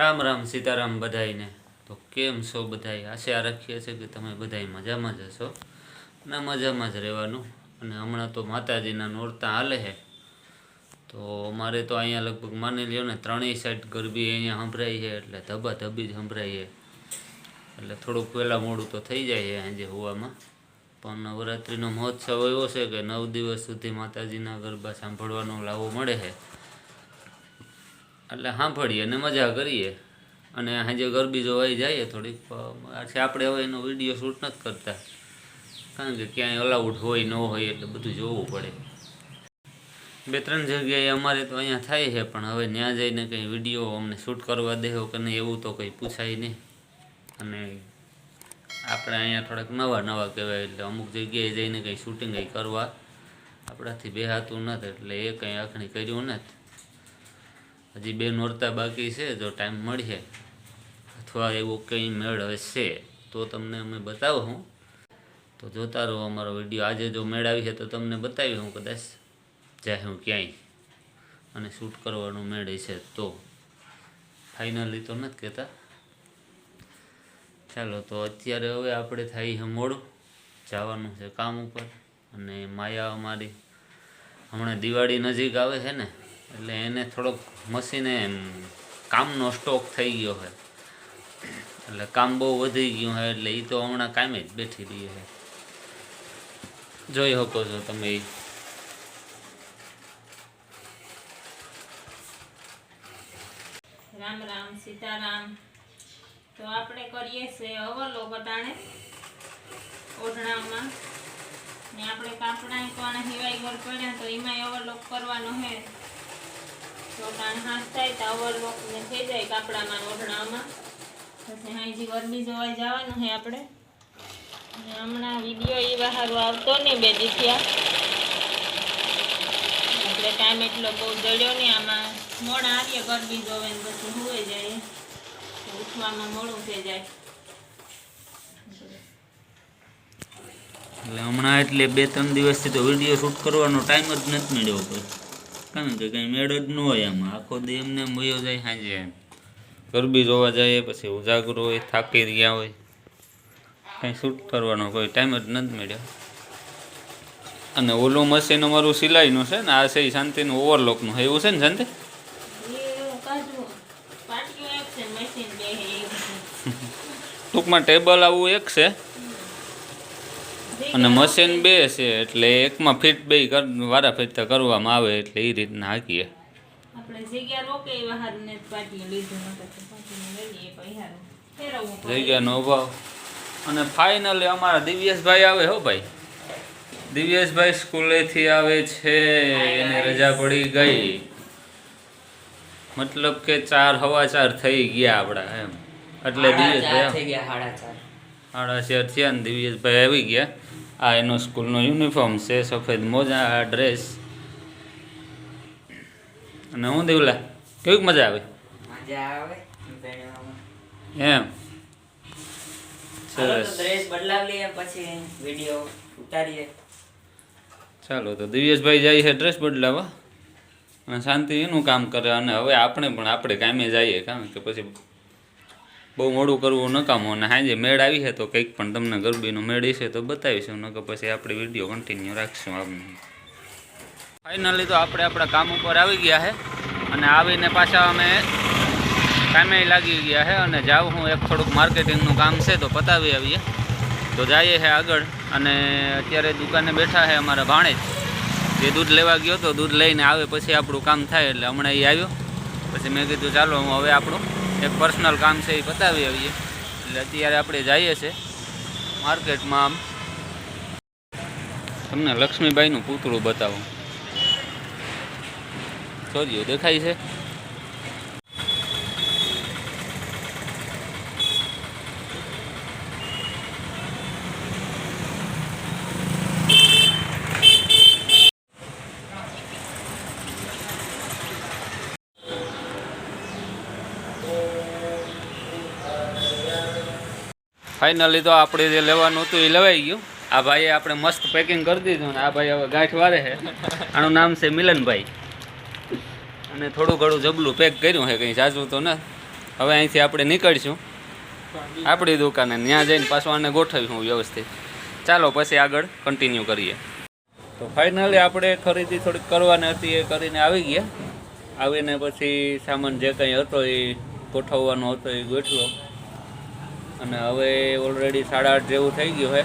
રામ રામ સીતારામ બધાઈને તો કેમ છો બધાએ આશા રાખીએ છીએ કે તમે બધાય મજામાં જ હશો અને મજામાં જ રહેવાનું. અને હમણાં તો માતાજીના નોરતા હાલે છે તો અમારે તો અહીંયા લગભગ માની લ્યો ને ત્રણેય સાઈડ ગરબી અહીંયા સંભળાઈ છે એટલે ધબા ધબી જ સંભળાઈ છે. એટલે થોડુંક પહેલાં મોડું તો થઈ જાય છે આજે હોવામાં. પણ નવરાત્રિનો મહોત્સવ એવો છે કે નવ દિવસ સુધી માતાજીના ગરબા સાંભળવાનો લાવો મળે છે. એટલે સાંભળીએ અને મજા કરીએ. અને સાંજે ગરબી જોવાઈ જઈએ થોડીક, પછી આપણે હવે એનો વીડિયો શૂટ નથી કરતા. કારણ કે ક્યાંય અલાઉડ હોય, ન હોય એટલે બધું જોવું પડે. બે ત્રણ જગ્યાએ અમારે તો અહીંયા થાય છે, પણ હવે ત્યાં જઈને કંઈ વીડિયો અમને શૂટ કરવા દેવો કે નહીં એવું તો કંઈ પૂછાય નહીં. અને આપણે અહીંયા થોડાક નવા નવા કહેવાય એટલે અમુક જગ્યાએ જઈને કંઈ શૂટિંગ કરવા આપણાથી બેહાતું નથી, એટલે એ કંઈ આખણી કર્યું નથી. હજી બે નોરતા બાકી છે, જો ટાઈમ મળશે. અથવા એવો કંઈ મેળ હશે, તો તમને અમે બતાવું તો જોતા રહો અમારો વીડિયો. આજે જો મેળ આવી છે, તો તમને બતાવી હું કદાચ જાય હું ક્યાંય. અને શૂટ કરવાનું મેળ છે તો. ફાઇનલી તો નથી કહેતા. ચાલો, તો અત્યારે હવે આપણે થાય છે મોડું. જવાનું છે કામ ઉપર. અને માયા અમારી હમણાં દિવાળી નજીક આવે છે ને એટલે એને થોડોક મશીને એમ કામનો સ્ટોક થઈ ગયો છે. એટલે કામ બહુ વધી ગયું છે, એટલે એ તો હમણાં કામે જ બેઠી રહી છે. જોઈ શકો છો તમે. રામ રામ, સીતારામ. તો આપણે કરીએ છે અવલોક અટાણે ઓઢણામાં. ને આપણે કાપડા પણ હિવાઈ ગોળ પડ્યા તો એમાંય અવલોક કરવાનો હે તો અટાણે હાથ થાય તો અવલોક ને થઈ જાય કાપડામાં ને ઓઢણામાં. પછી હાઈજી ગરબી જોવા જવાનું હે આપણે. હમણાં વીડિયો એ બહાર આવતો નહીં બે દીથિયા આપણે ટાઈમ એટલો બહુ દળ્યો નહીં, આમાં મોડા આવીએ ગરબી જોવે ને પછી હુએ જાય. ઉઠવામાં મોડું થઈ જાય. એટલે હમણાં એટલે બે ત્રણ દિવસથી તો વીડિયો શૂટ કરવાનો ટાઈમ જ નથી મળ્યો કોઈ. કારણ કે કંઈ મેળ જ ન હોય એમાં આખો દી એમને મયો જાય સાંજે. એમ ગરબી જોવા જઈએ પછી ઉજાગરો હોય થાકી ગયા હોય. કંઈ શૂટ કરવાનો કોઈ ટાઈમ જ નથી મળ્યો. અને ઓલું મશીન અમારું સિલાઈનું છે ને આ છે એ શાંતિનું ઓવરલોકનું એવું છે ને શાંતિ. ટૂંકમાં ટેબલ આવું એક છે. અને મશીન બે છે એટલે એકમાં ફિટ બે વારા ફેરતા કરવામાં આવે એટલે એ રીતના હાકીએ. જગ્યાનો અભાવ અને ફાઇનલી અમારા દિવ્યેશભાઈ આવે હો ભાઈ. દિવ્યેશભાઈ સ્કૂલેથી આવે છે એને રજા પડી ગઈ. મતલબ કે ચાર હવા ચાર થઈ ગયા આપણા એમ. એટલે દિવ્યેશભાઈ સાડા ચાર થયા ને દિવ્યેશભાઈ આવી ગયા. આ એનો સ્કૂલનો યુનિફોર્મ છે સફેદ મોજા આ ડ્રેસ અને હું દેવલા કેવી મજા આવે? મજા એમ સરસ. ડ્રેસ પછી ચાલો તો દિવ્યેશભાઈ જાય છે ડ્રેસ બદલાવા અને શાંતિ એનું કામ કરે અને હવે આપણે પણ આપણે કામે જઈએ કારણ કે પછી બહુ મોડું કરવું નકામું અને સાંજે મેળ આવી છે તો કંઈક પણ તમને ગરબીનો મેળ હશે તો બતાવીશું નકર પછી આપણે વીડિયો કન્ટિન્યુ રાખશું આપણે ફાઇનલી તો આપણે આપણા કામ ઉપર આવી ગયા છે અને આવીને પાછા અમે કામે લાગી ગયા છે અને જાઉં હું એક થોડુંક માર્કેટિંગનું કામ છે તો પતાવી આવીએ. તો જઈએ છે આગળ અને અત્યારે દુકાને બેઠા છે અમારા ભાણેજ. જે દૂધ લેવા ગયો તો દૂધ લઈને આવે પછી આપણું કામ થાય એટલે હમણાં એ આવ્યો. પછી મેં કીધું ચાલો હું હવે આપણું એક પર્સનલ કામ છે એ પતાવી આવીએ. એટલે અત્યારે આપણે જઈએ છીએ માર્કેટમાં આમ. તમને લક્ષ્મીબાઈનું પૂતળું બતાવું. ચોરીઓ દેખાય છે? ફાઇનલી તો આપણે જે લેવાનું હતું એ લેવાઈ ગયું. આ ભાઈએ આપણે મસ્ત પેકિંગ કરી દીધું ને આ ભાઈ હવે ગાંઠ વારે છે. આનું નામ છે મિલનભાઈ. અને થોડું ઘણું જબલું પેક કર્યું છે, કંઈ જાજુ તો ને. હવે અહીંથી આપણે નીકળીશું. આપણી દુકાને, ત્યાં જઈને પાછું આને ગોઠવીશું વ્યવસ્થિત. ચાલો પછી આગળ કન્ટિન્યુ કરીએ. તો ફાઇનલી આપણે ખરીદી થોડીક કરવાની હતી, એ કરીને આવી ગયા. આવીને પછી સામાન જે કંઈ હતો એ ગોઠવવાનો હતો, એ ગોઠવ્યો. અને હવે ઓલરેડી સાડા આઠ જેવું થઈ ગયું છે.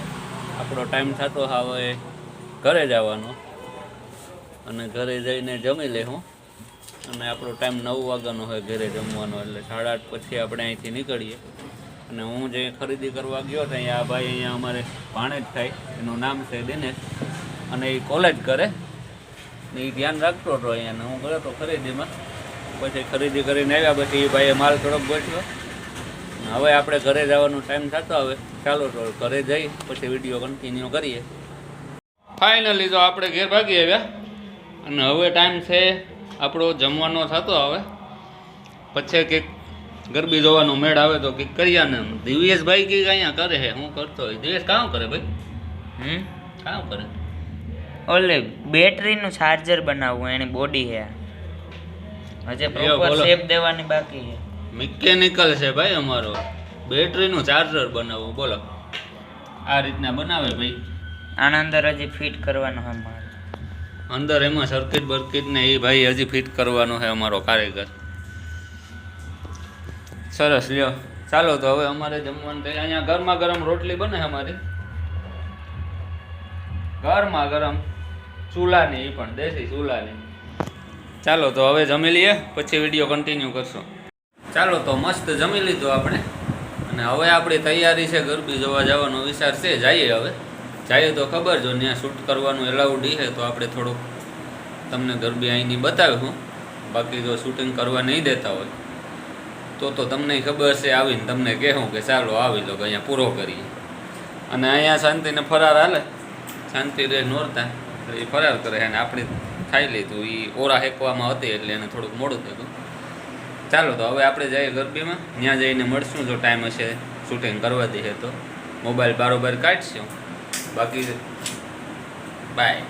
આપણો ટાઈમ થતો હવે ઘરે જવાનો. અને ઘરે જઈને જમી લેવું અને આપણો ટાઈમ નવ વાગ્યાનો હોય ઘરે જમવાનો, એટલે સાડા આઠ પછી આપણે અહીંથી નીકળીએ. અને હું જે ખરીદી કરવા ગયો હતો અહીંયા આ ભાઈ અહીંયા અમારે ભાણે જ થાય, એનું નામ છે દિનેશ. અને એ કોલેજ કરે. ને એ ધ્યાન રાખતો હતો અહીંયા. હું ગયો તો ખરીદીમાં. પછી ખરીદી કરીને આવ્યા પછી એ ભાઈએ માલ થોડોક ગોઠવ્યો. હવે આપણે ઘરે જવાનો ટાઈમ થતો હવે. ચાલો તો ઘરે જઈ પછી વીડિયો કન્ટિન્યુ કરીએ. ફાઇનલી તો આપણે ઘેર ભાગી આવ્યા. અને હવે ટાઈમ છે આપણો જમવાનો થતો હવે. પછી કંઈક ગરબી જોવાનો મેળ આવે તો કંઈક કરીએ ને દિવ્યેશભાઈ કંઈક અહીંયા કરે છે. હું કરતો હોય. દિવ્યેશ કામ કરે ભાઈ? હમ? કામ કરે? ઓલે બેટરીનું ચાર્જર બનાવવું એની બોડી છે. હજે પ્રોપર શેપ દેવાની બાકી છે. મિકેનિકલ છે ભાઈ અમારો. બેટરીનું ચાર્જર બનાવવું બોલો. આ રીતના બનાવે ભાઈ. આના અંદર હજી ફિટ કરવાનો છે મારે અંદર એમાં સર્કિટ બર્કિટ ને એ ભાઈ હજી ફિટ કરવાનો છે અમારો કારીગર. સરસ લ્યો. ચાલો તો હવે અમારે જમવાનું થઈ અહીંયા ગરમા ગરમ રોટલી બને અમારી. ગરમા ગરમ ચૂલાની એ પણ દેશી ચૂલાની. ચાલો તો હવે જમી લઈએ પછી વીડિયો કન્ટિન્યુ કરશું. ચાલો તો મસ્ત જમી લીધું આપણે. અને હવે આપણી તૈયારી છે ગરબી જોવા જવાનો વિચાર છે, જઈએ હવે. જઈએ તો ખબર, જો ત્યાં શૂટ કરવાનું એલાઉડ છે, તો આપણે થોડુંક તમને ગરબી અહીંની બતાવ્યું બાકી જો શૂટિંગ કરવા નહીં દેતા હોય, તો તો તમને ખબર છે, આવીને તમને કહેવું કે ચાલો આવી લો કે અહીંયા પૂરો કરીએ. અને અહીંયા શાંતિને ફરાર હાલે. શાંતિ રે નોરતા એ ફરાર કરે. અને આપણે ખાઈ લીધું એ ઓરા હેકવામાં હતી, એટલે એને થોડુંક મોડું થયું. ચાલો તો હવે આપણે જઈએ ગરબીમાં. ત્યાં જઈને મળશું જો ટાઈમ હશે શૂટિંગ કરવા દઈએ તો. મોબાઈલ બારોબાર કાઢશું. બાકી બાય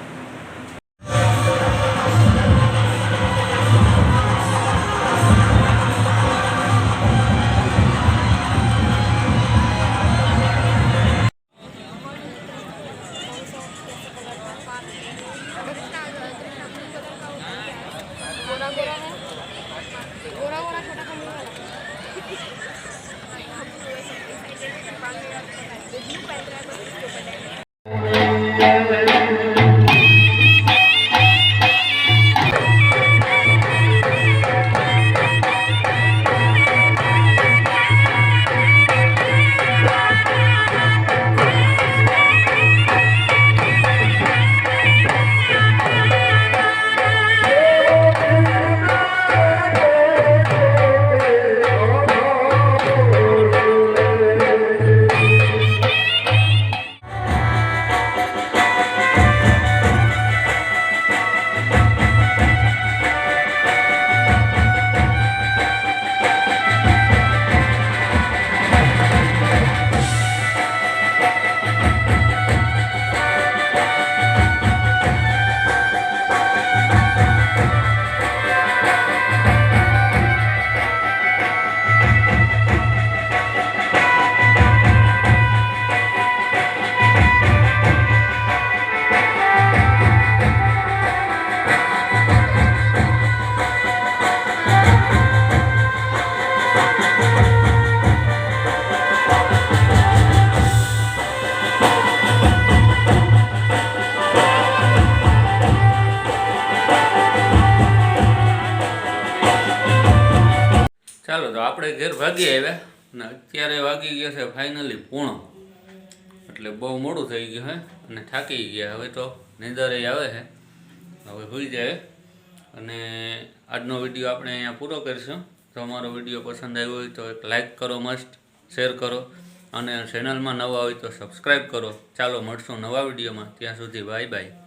ચાલો તો આપણે ઘેર ભાગી આવ્યા અને અત્યારે વાગી ગયા છે ફાઇનલી પૂર્ણ એટલે બહુ મોડું થઈ ગયું હે અને થાકી ગયા. હવે તો નિંદરે આવે છે. હવે હોઈ જાય. અને આજનો વીડિયો આપણે અહીંયા પૂરો કરીશું. જો અમારો વીડિયો પસંદ આવ્યો હોય તો એક લાઇક કરો મસ્ત શેર કરો. અને ચેનલમાં નવા હોય તો સબસ્ક્રાઈબ કરો. ચાલો મળશું નવા વિડીયોમાં. ત્યાં સુધી બાય બાય